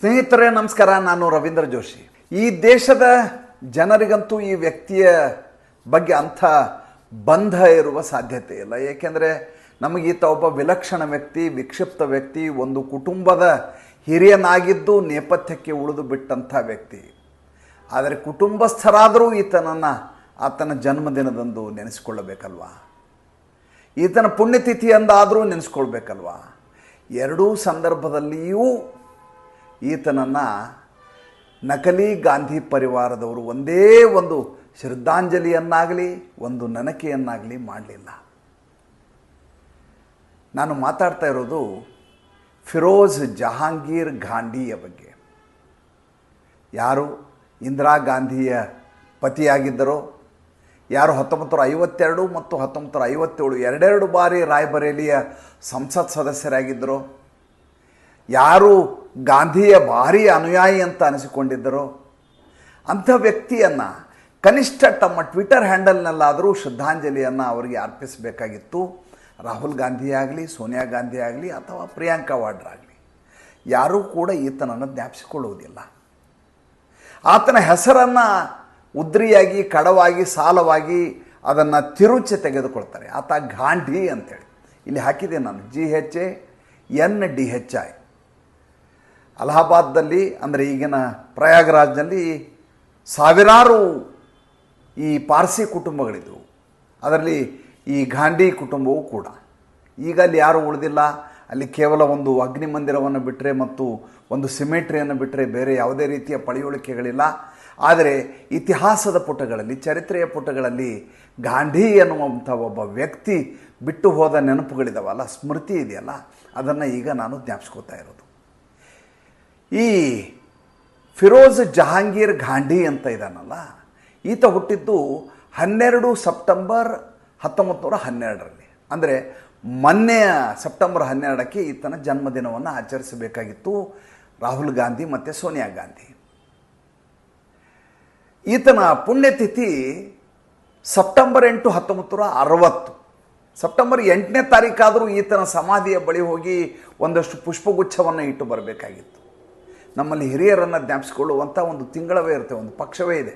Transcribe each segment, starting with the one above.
ಸ್ನೇಹಿತರೇ, ನಮಸ್ಕಾರ. ನಾನು ರವೀಂದ್ರ ಜೋಶಿ. ಈ ದೇಶದ ಜನರಿಗಂತೂ ಈ ವ್ಯಕ್ತಿಯ ಬಗ್ಗೆ ಅಂಥ ಬಂಧ ಇರುವ ಸಾಧ್ಯತೆ ಇಲ್ಲ. ಏಕೆಂದರೆ ನಮಗೀತ ಒಬ್ಬ ವಿಲಕ್ಷಣ ವ್ಯಕ್ತಿ, ವಿಕ್ಷಿಪ್ತ ವ್ಯಕ್ತಿ, ಒಂದು ಕುಟುಂಬದ ಹಿರಿಯನಾಗಿದ್ದು ನೇಪಥ್ಯಕ್ಕೆ ಉಳಿದು ಬಿಟ್ಟಂಥ ವ್ಯಕ್ತಿ. ಆದರೆ ಕುಟುಂಬಸ್ಥರಾದರೂ ಈತನನ್ನು ಆತನ ಜನ್ಮದಿನದಂದು ನೆನೆಸಿಕೊಳ್ಳಬೇಕಲ್ವಾ? ಈತನ ಪುಣ್ಯತಿಥಿ ಅಂದಾದರೂ ನೆನೆಸ್ಕೊಳ್ಬೇಕಲ್ವಾ? ಎರಡೂ ಸಂದರ್ಭದಲ್ಲಿಯೂ ಈತನನ್ನು ನಕಲಿ ಗಾಂಧಿ ಪರಿವಾರದವರು ಒಂದೇ ಒಂದು ಶ್ರದ್ಧಾಂಜಲಿಯನ್ನಾಗಲಿ, ಒಂದು ನನಕೆಯನ್ನಾಗಲಿ ಮಾಡಲಿಲ್ಲ. ನಾನು ಮಾತಾಡ್ತಾ ಇರೋದು ಫಿರೋಜ್ ಜಹಾಂಗೀರ್ ಗಾಂಧಿಯ ಬಗ್ಗೆ. ಯಾರು ಇಂದಿರಾ ಗಾಂಧಿಯ ಪತಿಯಾಗಿದ್ದರೋ, ಯಾರು ಹತ್ತೊಂಬತ್ತು ನೂರ ಐವತ್ತೆರಡು ಮತ್ತು ಹತ್ತೊಂಬತ್ತು ನೂರ ಐವತ್ತೇಳು ಎರಡೆರಡು ಬಾರಿ ರಾಯ್ಬರೇಲಿಯ ಸಂಸತ್ ಸದಸ್ಯರಾಗಿದ್ದರು, ಯಾರು ಗಾಂಧಿಯ ಭಾರಿ ಅನುಯಾಯಿ ಅಂತ ಅನಿಸಿಕೊಂಡಿದ್ದರು. ಅಂಥ ವ್ಯಕ್ತಿಯನ್ನು, ಕನಿಷ್ಠ ತಮ್ಮ ಟ್ವಿಟರ್ ಹ್ಯಾಂಡಲ್ನಲ್ಲಾದರೂ ಶ್ರದ್ಧಾಂಜಲಿಯನ್ನು ಅವರಿಗೆ ಅರ್ಪಿಸಬೇಕಾಗಿತ್ತು. ರಾಹುಲ್ ಗಾಂಧಿ ಆಗಲಿ, ಸೋನಿಯಾ ಗಾಂಧಿ ಆಗಲಿ ಅಥವಾ ಪ್ರಿಯಾಂಕಾ ವಾಡ್ರ ಆಗಲಿ. ಯಾರೂ ಕೂಡ ಈತನನ್ನು ಜ್ಞಾಪಿಸಿಕೊಳ್ಳುವುದಿಲ್ಲ. ಆತನ ಹೆಸರನ್ನು ಉದ್ರಿಯಾಗಿ, ಕಡವಾಗಿ, ಸಾಲವಾಗಿ ಅದನ್ನು ತಿರುಚಿ ತೆಗೆದುಕೊಳ್ತಾರೆ. ಆತ ಗಾಂಧಿ ಅಂತೇಳಿ. ಇಲ್ಲಿ ಹಾಕಿದೆ ನಾನು. G H A N D H I ಅಲಹಾಬಾದ್ದಲ್ಲಿ ಅಂದರೆ ಈಗಿನ ಪ್ರಯಾಗರಾಜ್ನಲ್ಲಿ ಸಾವಿರಾರು ಈ ಪಾರ್ಸಿ ಕುಟುಂಬಗಳಿದ್ದವು ಅದರಲ್ಲಿ ಈ ಗಾಂಧಿ ಕುಟುಂಬವೂ ಕೂಡ. ಈಗ ಅಲ್ಲಿ ಯಾರೂ ಉಳಿದಿಲ್ಲ. ಅಲ್ಲಿ ಕೇವಲ ಒಂದು ಅಗ್ನಿ ಮಂದಿರವನ್ನು ಬಿಟ್ಟರೆ ಮತ್ತು ಒಂದು ಸಿಮೆಟ್ರಿಯನ್ನು ಬಿಟ್ಟರೆ ಬೇರೆ ಯಾವುದೇ ರೀತಿಯ ಪಳೆಯುಳಿಕೆಗಳಿಲ್ಲ. ಆದರೆ ಇತಿಹಾಸದ ಪುಟಗಳಲ್ಲಿ, ಚರಿತ್ರೆಯ ಪುಟಗಳಲ್ಲಿ ಗಾಂಧಿ ಎನ್ನುವಂಥ ಒಬ್ಬ ವ್ಯಕ್ತಿ ಬಿಟ್ಟು ಹೋದ ನೆನಪುಗಳಿದಾವಲ್ಲ, ಸ್ಮೃತಿ ಇದೆಯಲ್ಲ, ಅದನ್ನು ಈಗ ನಾನು ಜ್ಞಾಪಿಸ್ಕೋತಾ ಇರೋದು. ಈ ಫಿರೋಜ್ ಜಹಾಂಗೀರ್ ಗಾಂಧಿ ಅಂತ ಇದ್ದಾನಲ್ಲ ಈತ ಹುಟ್ಟಿದ್ದು ಹನ್ನೆರಡು ಸೆಪ್ಟೆಂಬರ್ ಹತ್ತೊಂಬತ್ತು ನೂರ ಹನ್ನೆರಡರಲ್ಲಿ. ಅಂದರೆ ಮೊನ್ನೆಯ ಸೆಪ್ಟೆಂಬರ್ ಹನ್ನೆರಡಕ್ಕೆ ಈತನ ಜನ್ಮದಿನವನ್ನು ಆಚರಿಸಬೇಕಾಗಿತ್ತು ರಾಹುಲ್ ಗಾಂಧಿ ಮತ್ತು ಸೋನಿಯಾ ಗಾಂಧಿ. ಈತನ ಪುಣ್ಯತಿಥಿ ಸೆಪ್ಟೆಂಬರ್ ಎಂಟು ಹತ್ತೊಂಬತ್ತು ನೂರ ಅರವತ್ತು. ಸೆಪ್ಟೆಂಬರ್ ಎಂಟನೇ ತಾರೀಕಾದರೂ ಈತನ ಸಮಾಧಿಯ ಬಳಿ ಹೋಗಿ ಒಂದಷ್ಟು ಪುಷ್ಪಗುಚ್ಛವನ್ನು ಇಟ್ಟು ಬರಬೇಕಾಗಿತ್ತು. ನಮ್ಮಲ್ಲಿ ಹಿರಿಯರನ್ನು ಜ್ಞಾಪಿಸಿಕೊಳ್ಳುವಂಥ ಒಂದು ತಿಂಗಳವೇ ಇರುತ್ತೆ, ಒಂದು ಪಕ್ಷವೇ ಇದೆ.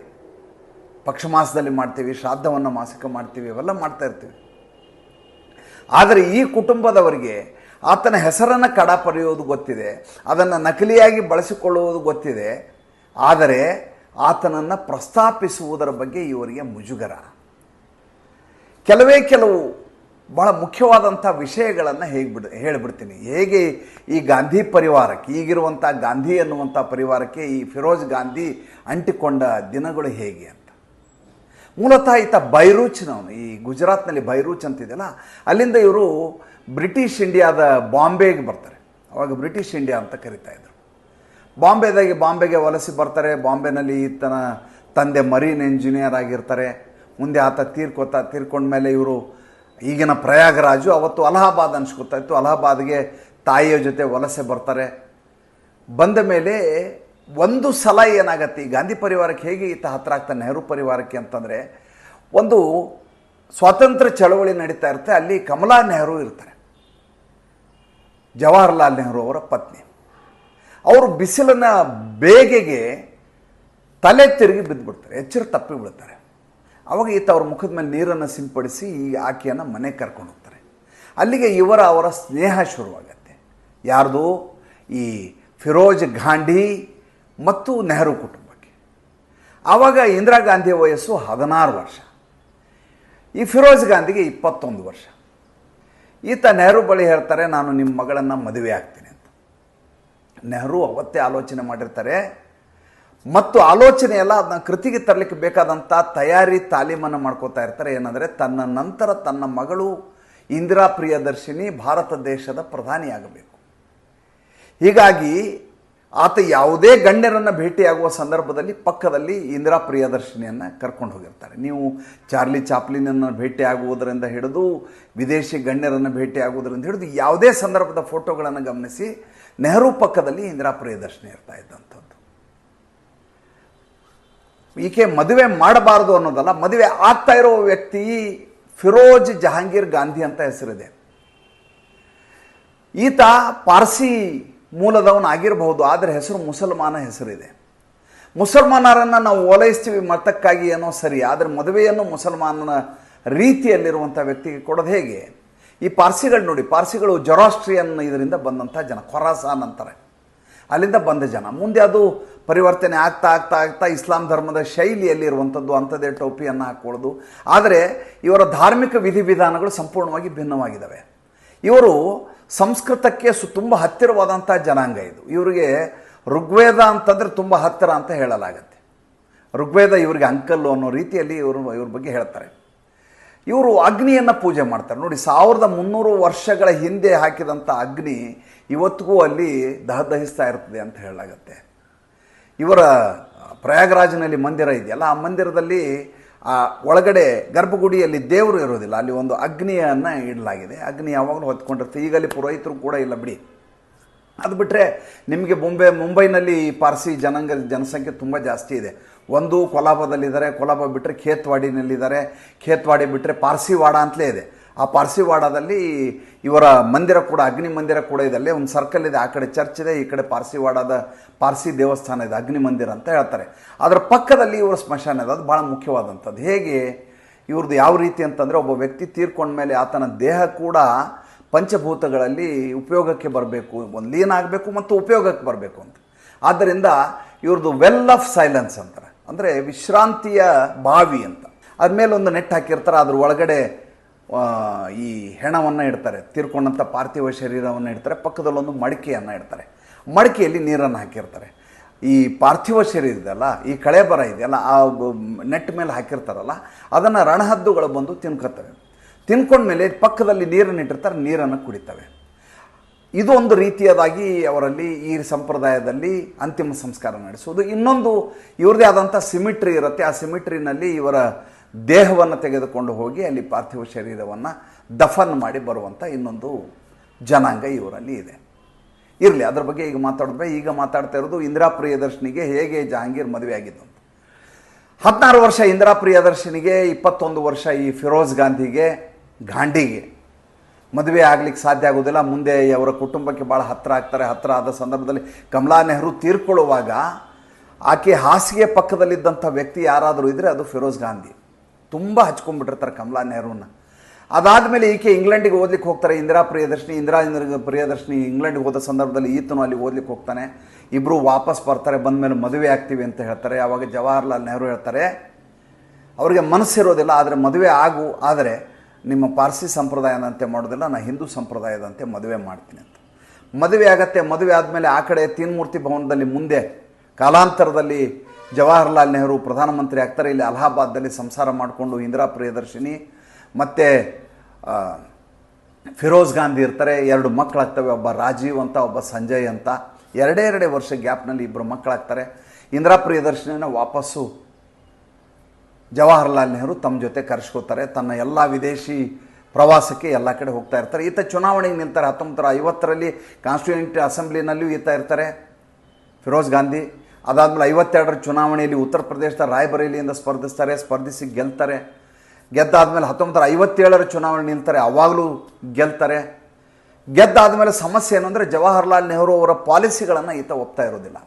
ಪಕ್ಷ ಮಾಸದಲ್ಲಿ ಮಾಡ್ತೀವಿ, ಶ್ರಾದ್ದವನ್ನು ಮಾಸಿಕ ಮಾಡ್ತೀವಿ, ಇವೆಲ್ಲ ಮಾಡ್ತಾ ಇರ್ತೀವಿ. ಆದರೆ ಈ ಕುಟುಂಬದವರಿಗೆ ಆತನ ಹೆಸರನ್ನು ಕಡ ಪಡೆಯುವುದು ಗೊತ್ತಿದೆ, ಅದನ್ನು ನಕಲಿಯಾಗಿ ಬಳಸಿಕೊಳ್ಳುವುದು ಗೊತ್ತಿದೆ, ಆದರೆ ಆತನನ್ನು ಪ್ರಸ್ತಾಪಿಸುವುದರ ಬಗ್ಗೆ ಇವರಿಗೆ ಮುಜುಗರ. ಕೆಲವೇ ಕೆಲವು ಬಹಳ ಮುಖ್ಯವಾದಂಥ ವಿಷಯಗಳನ್ನು ಹೇಗೆ ಬಿಡ್ ಹೇಳಿಬಿಡ್ತೀನಿ. ಹೇಗೆ ಈ ಗಾಂಧಿ ಪರಿವಾರಕ್ಕೆ, ಈಗಿರುವಂಥ ಗಾಂಧಿ ಅನ್ನುವಂಥ ಪರಿವಾರಕ್ಕೆ ಈ ಫಿರೋಜ್ ಗಾಂಧಿ ಅಂಟಿಕೊಂಡ ದಿನಗಳು ಹೇಗೆ ಅಂತ. ಮೂಲತಃ ಈತ ಬೈರೂಚ್ನವನು, ಈ ಗುಜರಾತ್ನಲ್ಲಿ ಬೈರೂಚ್ ಅಂತಿದೆಯಲ್ಲ, ಅಲ್ಲಿಂದ ಇವರು ಬ್ರಿಟಿಷ್ ಇಂಡಿಯಾದ ಬಾಂಬೆಗೆ ಬರ್ತಾರೆ. ಅವಾಗ ಬ್ರಿಟಿಷ್ ಇಂಡಿಯಾ ಅಂತ ಕರಿತಾ ಇದ್ರು. ಬಾಂಬೆದಾಗಿ ಬಾಂಬೆಗೆ ವಲಸೆ ಬರ್ತಾರೆ. ಬಾಂಬೆನಲ್ಲಿ ಈತನ ತಂದೆ ಮರೀನ್ ಇಂಜಿನಿಯರ್ ಆಗಿರ್ತಾರೆ. ಮುಂದೆ ಆತ ತೀರ್ಕೋತ, ತೀರ್ಕೊಂಡ್ಮೇಲೆ ಇವರು ಈಗಿನ ಪ್ರಯಾಗರಾಜು ಅವತ್ತು ಅಲಹಾಬಾದ್ ಅನ್ಸ್ಕೊತಾ ಇತ್ತು. ಅಲಹಾಬಾದ್ಗೆ ತಾಯಿಯ ಜೊತೆ ವಲಸೆ ಬರ್ತಾರೆ. ಬಂದ ಮೇಲೆ ಒಂದು ಸಲ ಏನಾಗತ್ತೆ? ಈ ಗಾಂಧಿ ಪರಿವಾರಕ್ಕೆ ಹೇಗೆ ಈತ ಹತ್ರ ಆಗ್ತಾನೆ? ನೆಹರು ಪರಿವಾರಕ್ಕೆ ಅಂತಂದರೆ ಒಂದು ಸ್ವಾತಂತ್ರ್ಯ ಚಳವಳಿ ನಡೀತಾ ಇರುತ್ತೆ. ಅಲ್ಲಿ ಕಮಲಾ ನೆಹರು ಇರ್ತಾರೆ. ಜವಾಹರ್ಲಾಲ್ ನೆಹರು ಅವರ ಪತ್ನಿ. ಅವರು ಬಿಸಿಲಿನ ಬೇಗೆಗೆ ತಲೆ ತಿರುಗಿ ಬಿದ್ದುಬಿಡ್ತಾರೆ ಎಚ್ಚರ ತಪ್ಪಿ ಬಿಡ್ತಾರೆ ಅವಾಗ ಈತ ಅವ್ರ ಮುಖದ ಮೇಲೆ ನೀರನ್ನು ಸಿಂಪಡಿಸಿ ಈ ಆಕೆಯನ್ನು ಮನೆಗೆ ಕರ್ಕೊಂಡು ಹೋಗ್ತಾರೆ. ಅಲ್ಲಿಗೆ ಇವರ ಅವರ ಸ್ನೇಹ ಶುರುವಾಗತ್ತೆ. ಯಾರ್ದು? ಈ ಫಿರೋಜ್ ಗಾಂಧಿ ಮತ್ತು ನೆಹರು ಕುಟುಂಬಕ್ಕೆ. ಆವಾಗ ಇಂದಿರಾ ಗಾಂಧಿಯ ವಯಸ್ಸು ಹದಿನಾರು ವರ್ಷ. ಈ ಫಿರೋಜ್ ಗಾಂಧಿಗೆ ಇಪ್ಪತ್ತೊಂದು ವರ್ಷ. ಈತ ನೆಹರು ಬಳಿ ಹೇಳ್ತಾರೆ, ನಾನು ನಿಮ್ಮ ಮಗಳನ್ನು ಮದುವೆ ಆಗ್ತೀನಿ ಅಂತ. ನೆಹರು ಅವತ್ತೇ ಆಲೋಚನೆ ಮಾಡಿರ್ತಾರೆ ಮತ್ತು ಆಲೋಚನೆ ಎಲ್ಲ ಅದನ್ನ ಕೃತಿಗೆ ತರಲಿಕ್ಕೆ ಬೇಕಾದಂಥ ತಯಾರಿ ತಾಲೀಮನ್ನು ಮಾಡ್ಕೋತಾ ಇರ್ತಾರೆ. ಏನಂದರೆ ತನ್ನ ನಂತರ ತನ್ನ ಮಗಳು ಇಂದಿರಾ ಪ್ರಿಯದರ್ಶಿನಿ ಭಾರತ ದೇಶದ ಪ್ರಧಾನಿಯಾಗಬೇಕು. ಹೀಗಾಗಿ ಆತ ಯಾವುದೇ ಗಣ್ಯರನ್ನು ಭೇಟಿಯಾಗುವ ಸಂದರ್ಭದಲ್ಲಿ ಪಕ್ಕದಲ್ಲಿ ಇಂದಿರಾ ಪ್ರಿಯದರ್ಶಿನಿಯನ್ನು ಕರ್ಕೊಂಡು ಹೋಗಿರ್ತಾರೆ. ನೀವು ಚಾರ್ಲಿ ಚಾಪ್ಲಿನನ್ನು ಭೇಟಿಯಾಗುವುದರಿಂದ ಹಿಡಿದು ವಿದೇಶಿ ಗಣ್ಯರನ್ನು ಭೇಟಿಯಾಗುವುದರಿಂದ ಹಿಡಿದು ಯಾವುದೇ ಸಂದರ್ಭದ ಫೋಟೋಗಳನ್ನು ಗಮನಿಸಿ ನೆಹರು ಪಕ್ಕದಲ್ಲಿ ಇಂದಿರಾ ಪ್ರಿಯದರ್ಶಿನಿ ಇರ್ತಾ ಇದ್ದಂಥದ್ದು. ಈಕೆ ಮದುವೆ ಮಾಡಬಾರದು ಅನ್ನೋದಲ್ಲ, ಮದುವೆ ಆಗ್ತಾ ಇರೋ ವ್ಯಕ್ತಿ ಫಿರೋಜ್ ಜಹಾಂಗೀರ್ ಗಾಂಧಿ ಅಂತ ಹೆಸರಿದೆ. ಈತ ಪಾರ್ಸಿ ಮೂಲದವನಾಗಿರಬಹುದು ಆದರೆ ಹೆಸರು ಮುಸಲ್ಮಾನ ಹೆಸರಿದೆ. ಮುಸಲ್ಮಾನರನ್ನು ನಾವು ಓಲೈಸ್ತೀವಿ ಮತಕ್ಕಾಗಿ ಏನೋ ಸರಿ, ಆದರೆ ಮದುವೆಯನ್ನು ಮುಸಲ್ಮಾನನ ರೀತಿಯಲ್ಲಿರುವಂಥ ವ್ಯಕ್ತಿಗೆ ಕೊಡೋದು ಹೇಗೆ? ಈ ಪಾರ್ಸಿಗಳು ನೋಡಿ, ಪಾರ್ಸಿಗಳು ಜೊರಾಸ್ಟ್ರಿಯನ್ ಇದರಿಂದ ಬಂದಂಥ ಜನ, ಖೊರಾಸಾನ್ ಅಂತಾರೆ. ಅಲ್ಲಿಂದ ಬಂದ ಜನ. ಮುಂದೆ ಅದು ಪರಿವರ್ತನೆ ಆಗ್ತಾ ಆಗ್ತಾ ಆಗ್ತಾ ಇಸ್ಲಾಂ ಧರ್ಮದ ಶೈಲಿಯಲ್ಲಿ ಇರುವಂಥದ್ದು ಅಂಥದ್ದೇ ಟೋಪಿಯನ್ನು ಹಾಕ್ಕೊಳ್ಳೋದು. ಆದರೆ ಇವರ ಧಾರ್ಮಿಕ ವಿಧಿವಿಧಾನಗಳು ಸಂಪೂರ್ಣವಾಗಿ ಭಿನ್ನವಾಗಿದ್ದಾವೆ. ಇವರು ಸಂಸ್ಕೃತಕ್ಕೆ ಸು ತುಂಬ ಹತ್ತಿರವಾದಂಥ ಜನಾಂಗ ಇದು. ಇವರಿಗೆ ಋಗ್ವೇದ ಅಂತಂದರೆ ತುಂಬ ಹತ್ತಿರ ಅಂತ ಹೇಳಲಾಗತ್ತೆ. ಋಗ್ವೇದ ಇವರಿಗೆ ಅಂಕಲ್ಲು ಅನ್ನೋ ರೀತಿಯಲ್ಲಿ ಇವರು, ಇವ್ರ ಬಗ್ಗೆ ಹೇಳ್ತಾರೆ. ಇವರು ಅಗ್ನಿಯನ್ನು ಪೂಜೆ ಮಾಡ್ತಾರೆ. ನೋಡಿ, ಸಾವಿರದ ಮುನ್ನೂರು ವರ್ಷಗಳ ಹಿಂದೆ ಹಾಕಿದಂಥ ಅಗ್ನಿ ಇವತ್ತಿಗೂ ಅಲ್ಲಿ ದಹ ದಹಿಸ್ತಾ ಇರ್ತದೆ ಅಂತ ಹೇಳಲಾಗತ್ತೆ. ಇವರ ಪ್ರಯಾಗರಾಜನಲ್ಲಿ ಮಂದಿರ ಇದೆಯಲ್ಲ, ಆ ಮಂದಿರದಲ್ಲಿ, ಆ ಒಳಗಡೆ ಗರ್ಭಗುಡಿಯಲ್ಲಿ ದೇವರು ಇರೋದಿಲ್ಲ ಅಲ್ಲಿ ಒಂದು ಅಗ್ನಿಯನ್ನು ಇಡಲಾಗಿದೆ. ಅಗ್ನಿ ಯಾವಾಗಲೂ ಹೊತ್ಕೊಂಡಿರುತ್ತೆ. ಈಗ ಅಲ್ಲಿ ಪುರೋಹಿತರು ಕೂಡ ಇಲ್ಲ ಬಿಡಿ. ಅದು ಬಿಟ್ಟರೆ ನಿಮಗೆ ಮುಂಬೈ, ಮುಂಬೈನಲ್ಲಿ ಪಾರ್ಸಿ ಜನಾಂಗ, ಜನಸಂಖ್ಯೆ ತುಂಬ ಜಾಸ್ತಿ ಇದೆ. ಒಂದು ಕೊಲಾಬದಲ್ಲಿದ್ದಾರೆ. ಕೊಲಾಬ ಬಿಟ್ಟರೆ ಖೇತ್ವಾಡಿನಲ್ಲಿದ್ದಾರೆ. ಖೇತ್ವಾಡಿ ಬಿಟ್ಟರೆ ಪಾರ್ಸಿವಾಡ ಅಂತಲೇ ಇದೆ. ಆ ಪಾರ್ಸಿವಾಡದಲ್ಲಿ ಇವರ ಮಂದಿರ ಕೂಡ, ಅಗ್ನಿ ಮಂದಿರ ಕೂಡ ಇದೆ ಅಲ್ಲೇ ಒಂದು ಸರ್ಕಲ್ ಇದೆ. ಆ ಕಡೆ ಚರ್ಚ್ ಇದೆ, ಈ ಕಡೆ ಪಾರ್ಸಿವಾಡದ ಪಾರ್ಸಿ ದೇವಸ್ಥಾನ ಇದೆ, ಅಗ್ನಿ ಮಂದಿರ ಅಂತ ಹೇಳ್ತಾರೆ. ಅದರ ಪಕ್ಕದಲ್ಲಿ ಇವರ ಸ್ಮಶಾನ ಇದೆ. ಅದು ಭಾಳ ಮುಖ್ಯವಾದಂಥದ್ದು. ಹೇಗೆ? ಇವ್ರದ್ದು ಯಾವ ರೀತಿ ಅಂತಂದರೆ ಒಬ್ಬ ವ್ಯಕ್ತಿ ತೀರ್ಕೊಂಡ ಮೇಲೆ ಆತನ ದೇಹ ಕೂಡ ಪಂಚಭೂತಗಳಲ್ಲಿ ಉಪಯೋಗಕ್ಕೆ ಬರಬೇಕು. ಒಂದು ಲೀನ್ ಆಗಬೇಕು ಮತ್ತು ಉಪಯೋಗಕ್ಕೆ ಬರಬೇಕು ಅಂತ. ಆದ್ದರಿಂದ ಇವ್ರದ್ದು ವೆಲ್ ಆಫ್ ಸೈಲೆನ್ಸ್ ಅಂತಾರೆ. ಅಂದರೆ ವಿಶ್ರಾಂತಿಯ ಬಾವಿ ಅಂತ. ಅದ್ಮೇಲೆ ಒಂದು ನೆಟ್ ಹಾಕಿರ್ತಾರೆ. ಅದ್ರ ಒಳಗಡೆ ಈ ಹೆಣವನ್ನು ಇಡ್ತಾರೆ ತೀರ್ಕೊಂಡಂಥ ಪಾರ್ಥಿವ ಶರೀರವನ್ನು ಇಡ್ತಾರೆ, ಪಕ್ಕದಲ್ಲೊಂದು ಮಡಿಕೆಯನ್ನು ಇಡ್ತಾರೆ. ಮಡಿಕೆಯಲ್ಲಿ ನೀರನ್ನು ಹಾಕಿರ್ತಾರೆ. ಈ ಪಾರ್ಥಿವ ಶರೀರ ಇದೆಯಲ್ಲ, ಈ ಕಳೆ ಬರ ಇದೆಯಲ್ಲ, ಆ ನೆಟ್ ಮೇಲೆ ಹಾಕಿರ್ತಾರಲ್ಲ, ಅದನ್ನು ರಣಹದ್ದುಗಳು ಬಂದು ತಿನ್ಕೋತವೆ. ತಿನ್ಕೊಂಡ್ಮೇಲೆ ಪಕ್ಕದಲ್ಲಿ ನೀರನ್ನು ಇಟ್ಟಿರ್ತಾರೆ, ನೀರನ್ನು ಕುಡಿತವೆ. ಒಂದು ರೀತಿಯದಾಗಿ ಅವರಲ್ಲಿ ಈ ಸಂಪ್ರದಾಯದಲ್ಲಿ ಅಂತಿಮ ಸಂಸ್ಕಾರ ನಡೆಸುವುದು. ಇನ್ನೊಂದು ಇವ್ರದೇ ಆದಂಥ ಸಿಮಿಟ್ರಿ ಇರುತ್ತೆ. ಆ ಸಿಮಿಟ್ರಿನಲ್ಲಿ ಇವರ ದೇಹವನ್ನು ತೆಗೆದುಕೊಂಡು ಹೋಗಿ ಅಲ್ಲಿ ಪಾರ್ಥಿವ ಶರೀರವನ್ನು ದಫನ್ ಮಾಡಿ ಬರುವಂಥ ಇನ್ನೊಂದು ಜನಾಂಗ ಇವರಲ್ಲಿ ಇದೆ. ಇರಲಿ, ಅದ್ರ ಬಗ್ಗೆ ಈಗ ಮಾತಾಡಿದ್ರೆ ಈಗ ಮಾತಾಡ್ತಾ ಇರೋದು ಇಂದಿರಾ ಪ್ರಿಯದರ್ಶನಿಗೆ ಹೇಗೆ ಜಹಾಂಗೀರ್ ಮದುವೆ ಆಗಿದ್ದು ಅಂತ. ಹದಿನಾರು ವರ್ಷ ಇಂದಿರಾ ಪ್ರಿಯದರ್ಶನಿಗೆ, ಇಪ್ಪತ್ತೊಂದು ವರ್ಷ ಈ ಫಿರೋಜ್ ಗಾಂಧಿಗೆ ಗಾಂಧಿಗೆ. ಮದುವೆ ಆಗ್ಲಿಕ್ಕೆ ಸಾಧ್ಯ ಆಗೋದಿಲ್ಲ. ಮುಂದೆ ಅವರ ಕುಟುಂಬಕ್ಕೆ ಭಾಳ ಹತ್ತಿರ ಆಗ್ತಾರೆ. ಹತ್ತಿರ ಆದ ಸಂದರ್ಭದಲ್ಲಿ ಕಮಲಾ ನೆಹರು ತೀರ್ಕೊಳ್ಳುವಾಗ ಆಕೆ ಹಾಸಿಗೆ ಪಕ್ಕದಲ್ಲಿದ್ದಂಥ ವ್ಯಕ್ತಿ ಯಾರಾದರೂ ಇದ್ದರೆ ಅದು ಫಿರೋಜ್ ಗಾಂಧಿ. ತುಂಬ ಹಚ್ಕೊಂಡ್ಬಿಟ್ಟಿರ್ತಾರೆ ಕಮಲಾ ನೆಹರೂನ. ಅದಾದಮೇಲೆ ಈಕೆ ಇಂಗ್ಲೆಂಡಿಗೆ ಓದ್ಲಿಕ್ಕೆ ಹೋಗ್ತಾರೆ. ಇಂದಿರಾ ಪ್ರಿಯದರ್ಶಿನಿ ಇಂದಿರಾ ಪ್ರಿಯದರ್ಶಿನಿ ಇಂಗ್ಲೆಂಡ್ಗೆ ಹೋದ ಸಂದರ್ಭದಲ್ಲಿ ಈತನು ಅಲ್ಲಿ ಓದ್ಲಿಕ್ಕೆ ಹೋಗ್ತಾನೆ. ಇಬ್ಬರು ವಾಪಸ್ ಬರ್ತಾರೆ ಬಂದ ಮೇಲೆ ಮದುವೆ ಆಗ್ತೀವಿ ಅಂತ ಹೇಳ್ತಾರೆ. ಆವಾಗ ಜವಾಹರ್ಲಾಲ್ ನೆಹರು ಹೇಳ್ತಾರೆ, ಅವರಿಗೆ ಮನಸ್ಸಿರೋದಿಲ್ಲ ಆದರೆ ಮದುವೆ ಆಗು, ಆದರೆ ನಿಮ್ಮ ಪಾರ್ಸಿ ಸಂಪ್ರದಾಯದಂತೆ ಮಾಡೋದಿಲ್ಲ ನಾನು ಹಿಂದೂ ಸಂಪ್ರದಾಯದಂತೆ ಮದುವೆ ಮಾಡ್ತೀನಿ ಅಂತ. ಮದುವೆ ಆಗತ್ತೆ, ಮದುವೆ ಆದಮೇಲೆ ಆ ಕಡೆ ತೀನ್ಮೂರ್ತಿ ಭವನದಲ್ಲಿ ಮುಂದೆ ಕಾಲಾಂತರದಲ್ಲಿ ಜವಾಹರ್ಲಾಲ್ ನೆಹರು ಪ್ರಧಾನಮಂತ್ರಿ ಆಗ್ತಾರೆ. ಇಲ್ಲಿ ಅಲಹಾಬಾದ್ದಲ್ಲಿ ಸಂಸಾರ ಮಾಡಿಕೊಂಡು ಇಂದಿರಾ ಪ್ರಿಯದರ್ಶಿನಿ, ಮತ್ತು ಫಿರೋಜ್ ಗಾಂಧಿ ಇರ್ತಾರೆ. ಎರಡು ಮಕ್ಕಳಾಗ್ತವೆ ಒಬ್ಬ ರಾಜೀವ್ ಅಂತ, ಒಬ್ಬ ಸಂಜಯ್ ಅಂತ. ಎರಡೇ ಎರಡೇ ವರ್ಷ ಗ್ಯಾಪ್ನಲ್ಲಿ ಇಬ್ಬರು ಮಕ್ಕಳಾಗ್ತಾರೆ ಇಂದಿರಾ ಪ್ರಿಯದರ್ಶಿನಿನ ವಾಪಸ್ಸು ಜವಾಹರ್ಲಾಲ್ ನೆಹರು ತಮ್ಮ ಜೊತೆ ಕರೆಸ್ಕೋತಾರೆ. ತನ್ನ ಎಲ್ಲ ವಿದೇಶಿ ಪ್ರವಾಸಕ್ಕೆ ಎಲ್ಲ ಕಡೆ ಹೋಗ್ತಾ ಇರ್ತಾರೆ. ಈತ ಚುನಾವಣೆಗೆ ನಿಲ್ತಾರೆ ಹತ್ತೊಂಬತ್ತರ ಐವತ್ತರಲ್ಲಿ ಕಾನ್ಸ್ಟಿಟ್ಯೂಂಟ್ ಅಸೆಂಬ್ಲಿನಲ್ಲಿಯೂ ಈತ ಇರ್ತಾರೆ. ಫಿರೋಜ್ ಗಾಂಧಿ ಅದಾದಮೇಲೆ ಐವತ್ತೆರಡರ ಚುನಾವಣೆಯಲ್ಲಿ ಉತ್ತರ ಪ್ರದೇಶದ ರಾಯ್ಬರೇಲಿಯಿಂದ ಸ್ಪರ್ಧಿಸ್ತಾರೆ, ಸ್ಪರ್ಧಿಸಿ ಗೆಲ್ತಾರೆ. ಗೆದ್ದಾದ್ಮೇಲೆ ಹತ್ತೊಂಬತ್ತರ ಐವತ್ತೇಳರ ಚುನಾವಣೆ ನಿಂತಾರೆ ಅವಾಗಲೂ ಗೆಲ್ತಾರೆ. ಗೆದ್ದಾದ್ಮೇಲೆ ಸಮಸ್ಯೆ ಏನು ಅಂದರೆ ಜವಾಹರ್ಲಾಲ್ ನೆಹರು ಅವರ ಪಾಲಿಸಿಗಳನ್ನು ಈತ ಒಪ್ತಾ ಇರೋದಿಲ್ಲ.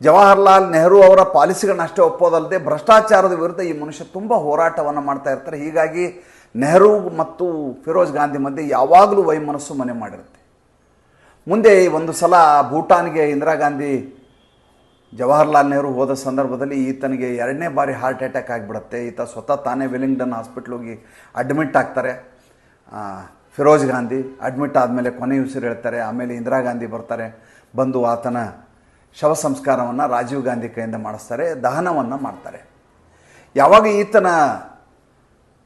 ಜವಾಹರ್ಲಾಲ್ ನೆಹರು ಅವರ ಪಾಲಿಸಿಗಳನ್ನ ಅಷ್ಟೇ ಒಪ್ಪೋದಲ್ಲದೆ ಭ್ರಷ್ಟಾಚಾರದ ವಿರುದ್ಧ ಈ ಮನುಷ್ಯ ತುಂಬ ಹೋರಾಟವನ್ನು ಮಾಡ್ತಾ ಇರ್ತಾರೆ. ಹೀಗಾಗಿ ನೆಹರು ಮತ್ತು ಫಿರೋಜ್ ಗಾಂಧಿ ಮಧ್ಯೆ ಯಾವಾಗಲೂ ವೈಮನಸ್ಸು ಮನೆ ಮಾಡಿರುತ್ತೆ. ಮುಂದೆ ಒಂದು ಸಲ ಭೂಟಾನ್ಗೆ ಇಂದಿರಾ ಗಾಂಧಿ ಜವಾಹರ್ಲಾಲ್ ನೆಹರು ಹೋದ ಸಂದರ್ಭದಲ್ಲಿ ಈತನಿಗೆ ಎರಡನೇ ಬಾರಿ ಹಾರ್ಟ್ ಅಟ್ಯಾಕ್ ಆಗಿಬಿಡುತ್ತೆ. ಈತ ಸ್ವತಃ ತಾನೇ ವೆಲ್ಲಿಂಗ್ಟನ್ ಹಾಸ್ಪಿಟ್ಲಿಗೆ ಅಡ್ಮಿಟ್ ಆಗ್ತಾರೆ. ಫಿರೋಜ್ ಗಾಂಧಿ ಅಡ್ಮಿಟ್ ಆದಮೇಲೆ ಕೊನೆ ಉಸಿರು ಹೇಳ್ತಾರೆ. ಆಮೇಲೆ ಇಂದಿರಾ ಗಾಂಧಿ ಬರ್ತಾರೆ. ಬಂದು ಆತನ ಶವ ಸಂಸ್ಕಾರವನ್ನು ರಾಜೀವ್ ಗಾಂಧಿ ಕೈಯಿಂದ ಮಾಡಿಸ್ತಾರೆ. ದಹನವನ್ನು ಮಾಡ್ತಾರೆ. ಯಾವಾಗ ಈತನ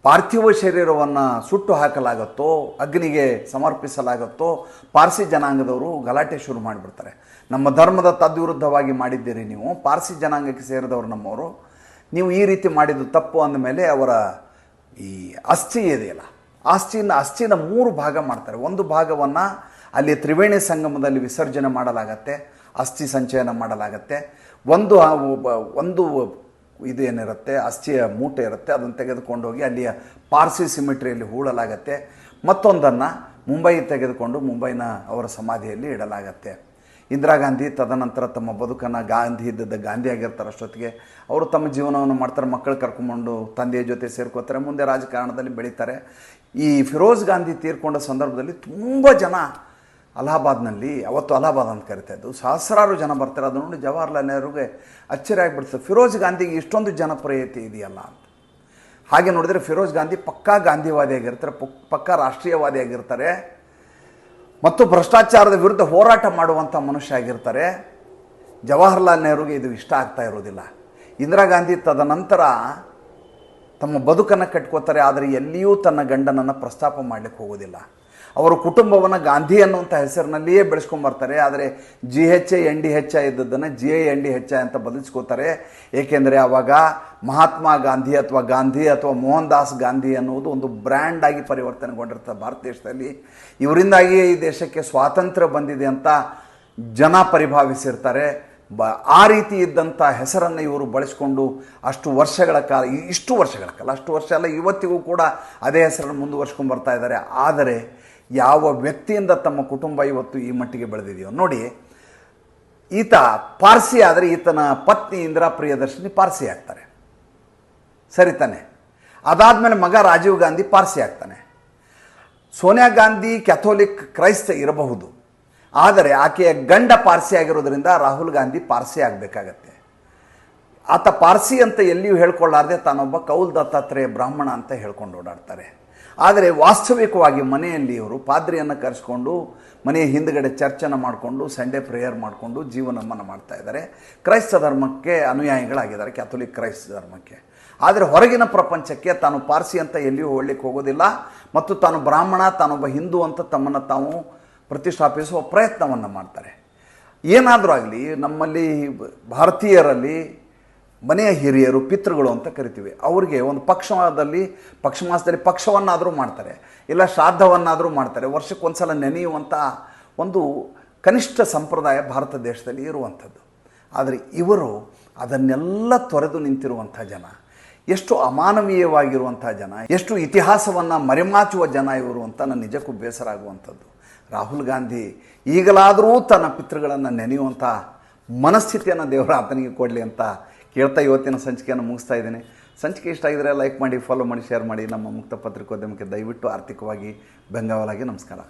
ಪಾರ್ಥಿವ ಶರೀರವನ್ನು ಸುಟ್ಟು ಹಾಕಲಾಗುತ್ತೋ, ಅಗ್ನಿಗೆ ಸಮರ್ಪಿಸಲಾಗುತ್ತೋ, ಪಾರ್ಸಿ ಜನಾಂಗದವರು ಗಲಾಟೆ ಶುರು ಮಾಡಿಬಿಡ್ತಾರೆ. ನಮ್ಮ ಧರ್ಮದ ತದ್ವಿರುದ್ಧವಾಗಿ ಮಾಡಿದ್ದೀರಿ ನೀವು, ಪಾರ್ಸಿ ಜನಾಂಗಕ್ಕೆ ಸೇರಿದವರು ನಮ್ಮವರು. ನೀವು ಈ ರೀತಿ ಮಾಡಿದ್ದು ತಪ್ಪು ಅಂದಮೇಲೆ ಅವರ ಈ ಅಸ್ಥಿ ಇದೆಯಲ್ಲ ಅಸ್ಥಿನ ಅಸ್ಥಿನ ಮೂರು ಭಾಗ ಮಾಡ್ತಾರೆ. ಒಂದು ಭಾಗವನ್ನು ಅಲ್ಲಿ ತ್ರಿವೇಣಿ ಸಂಗಮದಲ್ಲಿ ವಿಸರ್ಜನೆ ಮಾಡಲಾಗತ್ತೆ ಅಸ್ಥಿ ಸಂಚಯನ ಮಾಡಲಾಗತ್ತೆ. ಒಂದು ಒಂದು ಇದು ಏನಿರುತ್ತೆ, ಅಸ್ಥಿಯ ಮೂಟೆ ಇರುತ್ತೆ, ಅದನ್ನು ತೆಗೆದುಕೊಂಡು ಹೋಗಿ ಅಲ್ಲಿಯ ಪಾರ್ಸಿ ಸಿಮಿಟ್ರಿಯಲ್ಲಿ ಹೂಳಲಾಗತ್ತೆ ಮತ್ತೊಂದನ್ನು ಮುಂಬೈ ತೆಗೆದುಕೊಂಡು ಮುಂಬೈನ ಅವರ ಸಮಾಧಿಯಲ್ಲಿ ಇಡಲಾಗತ್ತೆ. ಇಂದಿರಾ ಗಾಂಧಿ ತದನಂತರ ತಮ್ಮ ಬದುಕನ್ನು ಗಾಂಧಿ ಇದ್ದದ್ದು ಗಾಂಧಿ ಆಗಿರ್ತಾರೆ ಅಷ್ಟೊತ್ತಿಗೆ. ಅವರು ತಮ್ಮ ಜೀವನವನ್ನು ಮಾಡ್ತಾರೆ, ಮಕ್ಕಳು ಕರ್ಕೊಂಡು ತಂದೆಯ ಜೊತೆ ಸೇರ್ಕೋತಾರೆ, ಮುಂದೆ ರಾಜಕಾರಣದಲ್ಲಿ ಬೆಳೀತಾರೆ. ಈ ಫಿರೋಜ್ ಗಾಂಧಿ ತೀರ್ಕೊಂಡ ಸಂದರ್ಭದಲ್ಲಿ ತುಂಬ ಜನ ಅಲಹಾಬಾದ್ನಲ್ಲಿ, ಅವತ್ತು ಅಲಹಾಬಾದ್ ಅಂತ ಕರಿತಾ ಇದ್ದು, ಸಹಸ್ರಾರು ಜನ ಬರ್ತಾರೆ. ಅದು ನೋಡಿ ಜವಾಹರ್ಲಾಲ್ ನೆಹರುಗೆ ಅಚ್ಚರಿ ಆಗಿಬಿಡ್ತದೆ. ಫಿರೋಜ್ ಗಾಂಧಿಗೆ ಇಷ್ಟೊಂದು ಜನಪ್ರಿಯತೆ ಇದೆಯಲ್ಲ ಅಂತ. ಹಾಗೆ ನೋಡಿದರೆ ಫಿರೋಜ್ ಗಾಂಧಿ ಪಕ್ಕಾ ಗಾಂಧಿವಾದಿಯಾಗಿರ್ತಾರೆ ಪಕ್- ಪಕ್ಕಾ ರಾಷ್ಟ್ರೀಯವಾದಿ ಆಗಿರ್ತಾರೆ ಮತ್ತು ಭ್ರಷ್ಟಾಚಾರದ ವಿರುದ್ಧ ಹೋರಾಟ ಮಾಡುವಂಥ ಮನುಷ್ಯ ಆಗಿರ್ತಾರೆ. ಜವಾಹರ್ಲಾಲ್ ನೆಹರುಗೆ ಇದು ಇಷ್ಟ ಆಗ್ತಾ ಇರೋದಿಲ್ಲ. ಇಂದಿರಾ ಗಾಂಧಿ ತದನಂತರ ತಮ್ಮ ಬದುಕನ್ನು ಕಟ್ಕೋತಾರೆ, ಆದರೆ ಎಲ್ಲಿಯೂ ತನ್ನ ಗಂಡನನ್ನು ಪ್ರಸ್ತಾಪ ಮಾಡಲಿಕ್ಕೆ ಹೋಗೋದಿಲ್ಲ. ಅವರ ಕುಟುಂಬವನ್ನು ಗಾಂಧಿ ಅನ್ನುವಂಥ ಹೆಸರಿನಲ್ಲಿಯೇ ಬೆಳೆಸ್ಕೊಂಬರ್ತಾರೆ ಆದರೆ G H A N D H I ಇದ್ದದ್ದನ್ನು G A N D H I ಅಂತ ಬದಲಿಸ್ಕೋತಾರೆ. ಏಕೆಂದರೆ ಆವಾಗ ಮಹಾತ್ಮ ಗಾಂಧಿ ಅಥವಾ ಗಾಂಧಿ ಅಥವಾ ಮೋಹನ್ ದಾಸ್ ಗಾಂಧಿ ಅನ್ನುವುದು ಒಂದು ಬ್ರ್ಯಾಂಡ್ ಆಗಿ ಪರಿವರ್ತನೆಗೊಂಡಿರ್ತದೆ ಭಾರತ ದೇಶದಲ್ಲಿ. ಇವರಿಂದಾಗಿ ಈ ದೇಶಕ್ಕೆ ಸ್ವಾತಂತ್ರ್ಯ ಬಂದಿದೆ ಅಂತ ಜನ ಪರಿಭಾವಿಸಿರ್ತಾರೆ. ಬ, ಆ ರೀತಿ ಇದ್ದಂಥ ಹೆಸರನ್ನು ಇವರು ಬಳಸಿಕೊಂಡು ಅಷ್ಟು ವರ್ಷಗಳ ಕಾಲ ಇಷ್ಟು ವರ್ಷಗಳ ಕಾಲ, ಅಷ್ಟು ವರ್ಷ ಅಲ್ಲ, ಇವತ್ತಿಗೂ ಕೂಡ ಅದೇ ಹೆಸರನ್ನು ಮುಂದುವರ್ಸ್ಕೊಂಡು ಬರ್ತಾ ಇದ್ದಾರೆ. ಆದರೆ ಯಾವ ವ್ಯಕ್ತಿಯಿಂದ ತಮ್ಮ ಕುಟುಂಬ ಇವತ್ತು ಈ ಮಟ್ಟಿಗೆ ಬೆಳೆದಿದೆಯೋ ನೋಡಿ, ಈತ ಪಾರ್ಸಿ ಆದರೆ ಈತನ ಪತ್ನಿ ಇಂದಿರಾ ಪ್ರಿಯದರ್ಶಿನಿ ಪಾರ್ಸಿ ಆಗ್ತಾರೆ. ಸರಿ ತಾನೆ. ಅದಾದಮೇಲೆ ಮಗ ರಾಜೀವ್ ಗಾಂಧಿ ಪಾರ್ಸಿ ಆಗ್ತಾನೆ. ಸೋನಿಯಾ ಗಾಂಧಿ ಕ್ಯಾಥೋಲಿಕ್ ಕ್ರೈಸ್ತ ಇರಬಹುದು. ಆದರೆ ಆಕೆಯ ಗಂಡ ಪಾರ್ಸಿ ಆಗಿರೋದ್ರಿಂದ ರಾಹುಲ್ ಗಾಂಧಿ ಪಾರ್ಸಿ ಆಗಬೇಕಾಗತ್ತೆ. ಆತ ಪಾರ್ಸಿ ಅಂತ ಎಲ್ಲಿಯೂ ಹೇಳ್ಕೊಳ್ಳಾರ್ದೆ ತಾನೊಬ್ಬ ಕೌಲ್ ದತ್ತಾತ್ರೇಯ ಬ್ರಾಹ್ಮಣ ಅಂತ ಹೇಳ್ಕೊಂಡು ಓಡಾಡ್ತಾರೆ. ಆದರೆ ವಾಸ್ತವಿಕವಾಗಿ ಮನೆಯಲ್ಲಿ ಇವರು ಪಾದ್ರಿಯನ್ನು ಕರೆಸ್ಕೊಂಡು ಮನೆಯ ಹಿಂದ್ಗಡೆ ಚರ್ಚನ್ನು ಮಾಡಿಕೊಂಡು ಸಂಡೇ ಪ್ರೇಯರ್ ಮಾಡಿಕೊಂಡು ಜೀವನವನ್ನು ಮಾಡ್ತಾ ಇದ್ದಾರೆ. ಕ್ರೈಸ್ತ ಧರ್ಮಕ್ಕೆ ಅನುಯಾಯಿಗಳಾಗಿದ್ದಾರೆ, ಕ್ಯಾಥೋಲಿಕ್ ಕ್ರೈಸ್ತ ಧರ್ಮಕ್ಕೆ. ಆದರೆ ಹೊರಗಿನ ಪ್ರಪಂಚಕ್ಕೆ ತಾನು ಪಾರ್ಸಿ ಅಂತ ಎಲ್ಲಿಯೂ ಹೋಗ್ಲಿಕ್ಕೆ ಹೋಗೋದಿಲ್ಲ ಮತ್ತು ತಾನು ಬ್ರಾಹ್ಮಣ ತಾನೊಬ್ಬ ಹಿಂದೂ ಅಂತ ತಮ್ಮನ್ನು ತಾವು ಪ್ರತಿಷ್ಠಾಪಿಸುವ ಪ್ರಯತ್ನವನ್ನು ಮಾಡ್ತಾರೆ. ಏನಾದರೂ ಆಗಲಿ, ನಮ್ಮಲ್ಲಿ ಭಾರತೀಯರಲ್ಲಿ ಮನೆಯ ಹಿರಿಯರು, ಪಿತೃಗಳು ಅಂತ ಕರಿತೀವಿ. ಅವರಿಗೆ ಒಂದು ಪಕ್ಷದಲ್ಲಿ ಪಕ್ಷ ಮಾಸದಲ್ಲಿ ಪಕ್ಷವನ್ನಾದರೂ ಮಾಡ್ತಾರೆ. ಇಲ್ಲ ಶ್ರಾದ್ದವನ್ನಾದರೂ ಮಾಡ್ತಾರೆ. ವರ್ಷಕ್ಕೊಂದ್ಸಲ ನೆನೆಯುವಂಥ ಒಂದು ಕನಿಷ್ಠ ಸಂಪ್ರದಾಯ ಭಾರತ ದೇಶದಲ್ಲಿ ಇರುವಂಥದ್ದು. ಆದರೆ ಇವರು ಅದನ್ನೆಲ್ಲ ತೊರೆದು ನಿಂತಿರುವಂಥ ಜನ. ಎಷ್ಟು ಅಮಾನವೀಯವಾಗಿರುವಂಥ ಜನ. ಎಷ್ಟು ಇತಿಹಾಸವನ್ನು ಮರೆಮಾಚುವ ಜನ ಇವರು ಅಂತ ನನ್ನ ನಿಜಕ್ಕೂ ಬೇಸರ ಆಗುವಂಥದ್ದು ರಾಹುಲ್ ಗಾಂಧಿ ಈಗಲಾದರೂ ತನ್ನ ಪಿತೃಗಳನ್ನು ನೆನೆಯುವಂಥ ಮನಸ್ಥಿತಿಯನ್ನು ದೇವರ ಆತನಿಗೆ ಕೊಡಲಿ ಅಂತ ಕೇಳ್ತಾ ಇವತ್ತಿನ ಸಂಚಿಕೆಯನ್ನು ಮುಗಿಸ್ತಾ ಇದ್ದೀನಿ. ಸಂಚಿಕೆ ಇಷ್ಟ ಆಗಿದ್ರೆ ಲೈಕ್ ಮಾಡಿ ಫಾಲೋ ಮಾಡಿ ಶೇರ್ ಮಾಡಿ ನಮ್ಮ ಮುಕ್ತ ಪತ್ರಿಕೋದ್ಯಮಕ್ಕೆ ದಯವಿಟ್ಟು ಆರ್ಥಿಕವಾಗಿ ಬೆಂಗಾವಲಾಗಿ ನಮಸ್ಕಾರ.